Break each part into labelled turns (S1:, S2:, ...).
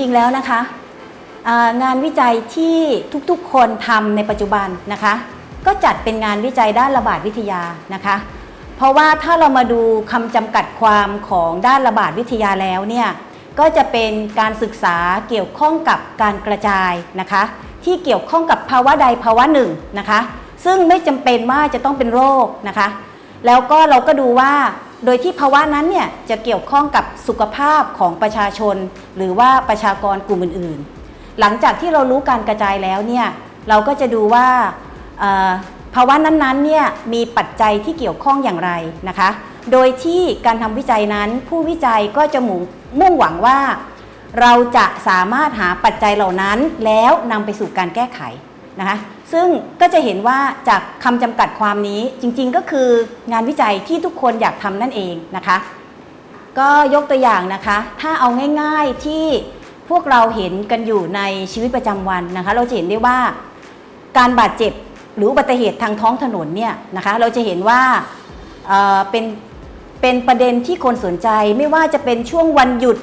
S1: ริงๆแล้วนะคะงานวิจัยที่ทุกๆ คนทำในปัจจุบันนะคะ ก็จัดเป็นงานวิจัยด้านระบาดวิทยานะคะ เพราะว่าถ้าเรามาดูคำจำกัดความของด้านระบาดวิทยาแล้วเนี่ยก็จะเป็นการศึกษาเกี่ยวข้องกับการกระจายนะคะ ที่เกี่ยวข้องกับภาวะใดภาวะหนึ่งนะคะ ซึ่งไม่จำเป็นว่าจะต้องเป็นโรคนะคะ แล้วก็เราก็ดูว่า โดยที่ภาวะนั้นเนี่ยจะเกี่ยวข้องกับสุขภาพของประชาชน หรือว่าประชากรกลุ่มอื่น ๆ หลังจากที่เรารู้การกระจายแล้วเนี่ยเราก็จะดูว่าภาวะนั้นๆเนี่ยมีปัจจัยที่เกี่ยวข้องอย่างไรนะคะ โดยที่การทำวิจัยนั้นผู้วิจัยก็จะมุ่งมุ่งหวังว่า เราจะสามารถหาปัจจัยเหล่านั้นแล้วนำไปสู่การแก้ไข นะคะซึ่งก็จะเห็นว่าจากคำจำกัดความนี้จริงๆก็คืองานวิจัยที่ทุกคนอยากทำนั่นเองนะคะ ก็ยกตัวอย่างนะคะ ถ้าเอาง่ายๆที่พวกเราเห็นกันอยู่ในชีวิตประจำวันนะคะ เราจะเห็นได้ว่าการบาดเจ็บหรืออุบัติเหตุทางท้องถนนเนี่ยนะคะเราจะเห็นว่าเเป็นเป็นประเด็นที่คนสนใจไม่ว่าจะเป็นช่วงวันหยุด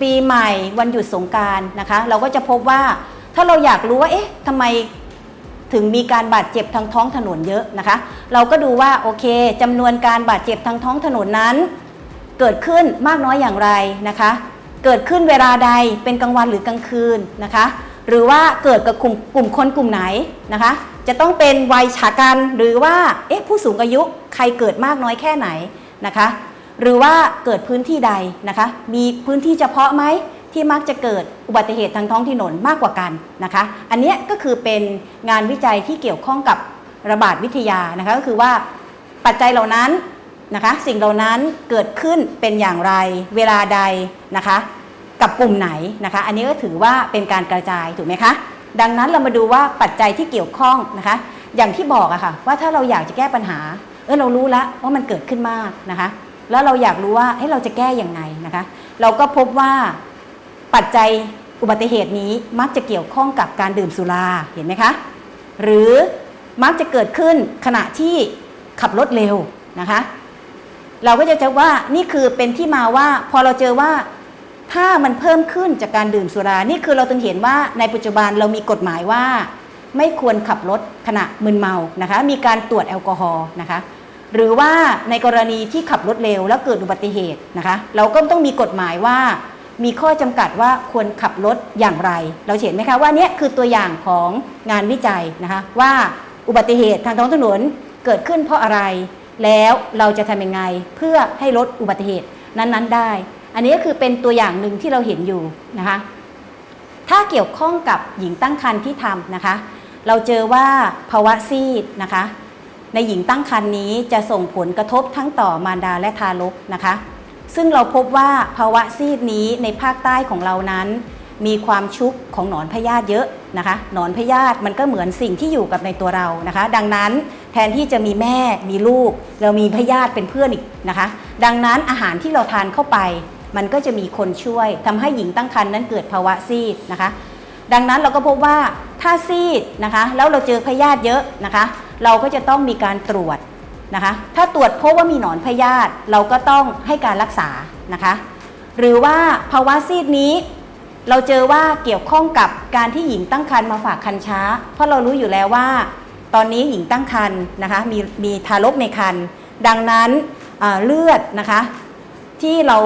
S1: ปีใหม่ วันหยุดสงการนะคะ เราก็จะพบว่าถ้าเราอยากรู้ว่าเอ๊ะทำไม ถึงมีการบาดเจ็บทางท้องถนนเยอะนะคะ เราก็ดูว่าโอเคจำนวนการบาดเจ็บทางท้องถนนนั้น เกิดขึ้นมากน้อยอย่างไรนะคะ เกิดขึ้นเวลาใดเป็นกลางวันหรือกลางคืนนะคะ หรือว่าเกิดกับกลุ่มกลุ่มคนกลุ่มไหนนะคะ จะต้องเป็นวัยฉากันหรือว่าเอ๊ะผู้สูงอายุใครเกิดมากน้อยแค่ไหนนะคะ หรือว่าเกิดพื้นที่ใดนะคะ มีพื้นที่เฉพาะไหม ที่มักจะเกิดอุบัติเหตุทางท้องถนนมากกว่ากันนะคะ อันนี้ก็คือเป็นงานวิจัยที่เกี่ยวข้องกับระบาดวิทยานะคะก็คือว่าปัจจัยเหล่านั้นนะคะสิ่งเหล่านั้นเกิดขึ้นเป็นอย่างไรเวลาใดนะคะกับกลุ่มไหนนะคะ อันนี้ก็ถือว่าเป็นการกระจายถูกไหมคะดังนั้นเรามาดูว่าปัจจัยที่เกี่ยวข้องนะคะ อย่างที่บอกอะค่ะว่าถ้าเราอยากจะแก้ปัญหาเออเรารู้แล้วว่ามันเกิดขึ้นมากนะคะ แล้วเราอยากรู้ว่าเฮ้เราจะแก้อย่างไงนะคะ เราก็พบว่า ปัจจัยอุบัติเหตุนี้มักจะเกี่ยวข้องกับการดื่มสุราเห็นไหมคะหรือมักจะเกิดขึ้นขณะที่ขับรถเร็วนะคะ เราก็จะเจอว่านี่คือเป็นที่มาว่าพอเราเจอว่าถ้ามันเพิ่มขึ้นจากการดื่มสุรา นี่คือเราต้องเห็นว่าในปัจจุบันเรามีกฎหมายว่า ไม่ควรขับรถขณะมึนเมานะคะ มีการตรวจแอลกอฮอล์นะคะ หรือว่าในกรณีที่ขับรถเร็วแล้วเกิดอุบัติเหตุนะคะ เราก็ต้องมีกฎหมายว่า มีข้อจำกัดว่าควรขับรถอย่างไร เราเห็นไหมคะว่าเนี่ยคือตัวอย่างของงานวิจัยนะคะว่าอุบัติเหตุทางท้องถนนเกิดขึ้นเพราะอะไร แล้วเราจะทำยังไงเพื่อให้ลดอุบัติเหตุนั้นๆได้ อันนี้ก็คือเป็นตัวอย่างหนึ่งที่เราเห็นอยู่นะคะถ้าเกี่ยวข้องกับหญิงตั้งครรภ์ที่ทำนะคะ เราเจอว่าภาวะซีดนะคะ ในหญิงตั้งครรภ์นี้จะส่งผลกระทบทั้งต่อมารดาและทารกนะคะ ซึ่งเราพบว่าภาวะซีดนี้ในภาคใต้ของเรานั้น มีความชุกของหนอนพยาธิเยอะนะคะหนอนพยาธิมันก็เหมือนสิ่งที่อยู่กับในตัวเรานะคะ ดังนั้นแทนที่จะมีแม่มีลูก เรามีพยาธิเป็นเพื่อนอีกนะคะ ดังนั้นอาหารที่เราทานเข้าไป มันก็จะมีคนช่วยทำให้หญิงตั้งครรภ์นั้นเกิดภาวะซีดนะคะ ดังนั้นเราก็พบว่าถ้าซีดนะคะ แล้วเราเจอพยาธิเยอะนะคะ เราก็จะต้องมีการตรวจ นะคะ ถ้าตรวจพบว่ามีหนอนพยาธิเราก็ต้องให้การรักษานะคะ หรือว่าภาวะซีดนี้ เราเจอว่าเกี่ยวข้องกับการที่หญิงตั้งครรภ์มาฝากคันช้า เพราะเรารู้อยู่แล้วว่า ตอนนี้หญิงตั้งครรภ์นะคะมีมีทารกในครรภ์ดังนั้นเอ่อเลือดนะคะที่เรา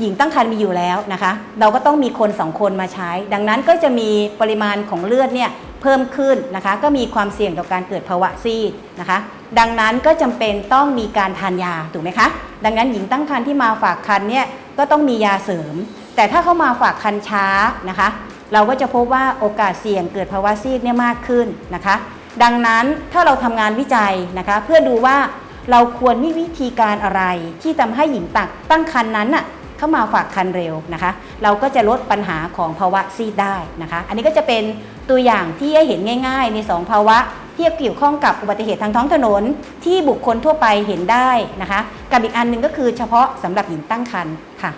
S1: หญิงตั้งครรภ์มีอยู่แล้วนะคะ เราก็ต้องมีคนสองคนมาใช้ ดังนั้นก็จะมีปริมาณของเลือดเนี่ย เพิ่มขึ้นนะคะ ก็มีความเสี่ยงต่อการเกิดภาวะซีดนะคะ ดังนั้นก็จำเป็นต้องมีการทานยาถูกไหมคะ ดังนั้นหญิงตั้งครรภ์ที่มาฝากครรภ์เนี่ยก็ต้องมียาเสริม แต่ถ้าเขามาฝากครรภ์ช้านะคะ เราก็จะพบว่าโอกาสเสี่ยงเกิดภาวะซีดเนี่ยมากขึ้นนะคะ ดังนั้นถ้าเราทำงานวิจัยนะคะ เพื่อดูว่าเราควรมีวิธีการอะไรที่ทำให้หญิงตักตั้งครรภ์นั้นน่ะ เข้ามาฝากคันเร็วนะคะ เราก็จะลดปัญหาของภาวะซีดได้นะคะ อันนี้ก็จะเป็นตัวอย่างที่ให้เห็นง่าย ๆ ใน 2 ภาวะที่เกี่ยวข้องกับอุบัติเหตุทางท้องถนน ที่บุคคลทั่วไปเห็นได้นะคะ กับอีกอันหนึ่งก็คือเฉพาะสำหรับหญิงตั้งครรภ์ค่ะ